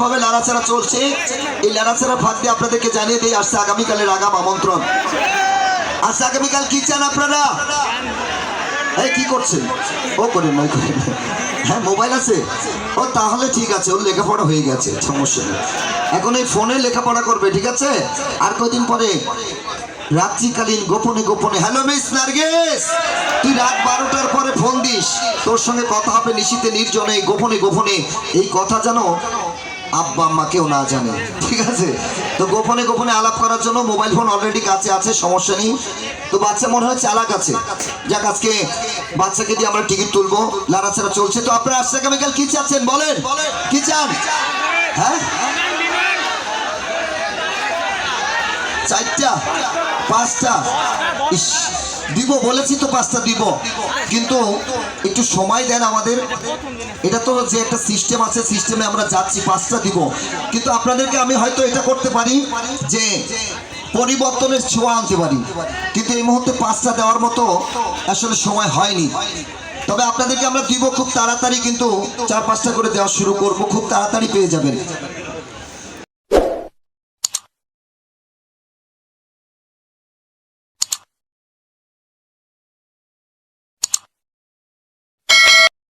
সুন্দরভাবে লাড়াচাড়া চলছে। এই লাড়াচাড়া ফাঁক দিয়ে আপনাদেরকে জানিয়ে দিয়ে আসছে আগামীকালের আগাম আমন্ত্রণ। আচ্ছা আগামীকাল কি চান আপনারা? এই কি করছেন? ও করেন নয় করেন। হ্যাঁ মোবাইল আছে। ও, তাহলে ঠিক আছে, ওর লেখাপড়া হয়ে গেছে, সমস্যা নেই। এখন এই ফোনে লেখাপড়া করবে, ঠিক আছে? আর কদিন পরে রাত্রিকালীন গোপনে গোপনে হ্যালো মিস নার্গেস তুই রাত বারোটার পরে ফোন দিস। তোর সঙ্গে কথা হবে নিশীতে নির্জনে, গোপনে গোপনে। এই কথা জানো আব্বা, আম্মা কেউ না জানে, ঠিক আছে? তো গোপনে গোপনে আলাপ করার জন্য মোবাইল ফোন অলরেডি কাছে আছে, সমস্যা নেই। তো বাচ্চা মনে হয় চালাক আছে। যাক, আজকে বাচ্চাকে দিয়ে আমরা টিকিট তুলবো লাড়াচাড়া চলছে। তো আপনারা আসছে আগামীকাল কি চাচ্ছেন? বলেন। কি চান? হ্যাঁ? চারটা? পাঁচটা? ইস, দিব, বলেছি তো পাঁচটা দিব। কিন্তু একটু সময় দেন আমাদের। এটা তো যে একটা সিস্টেম আছে সিস্টেমে আমরা যাচ্ছি পাঁচটা দিব কিন্তু আপনাদেরকে আমি হয়তো এটা করতে পারি যে পরিবর্তনের ছোঁয়া আনতে পারি। কিন্তু এই মুহূর্তে পাঁচটা দেওয়ার মতো আসলে সময় হয়নি। তবে আপনাদেরকে আমরা দিব খুব তাড়াতাড়ি, কিন্তু চার পাঁচটা করে দেওয়া শুরু করব। খুব তাড়াতাড়ি পেয়ে যাবেন।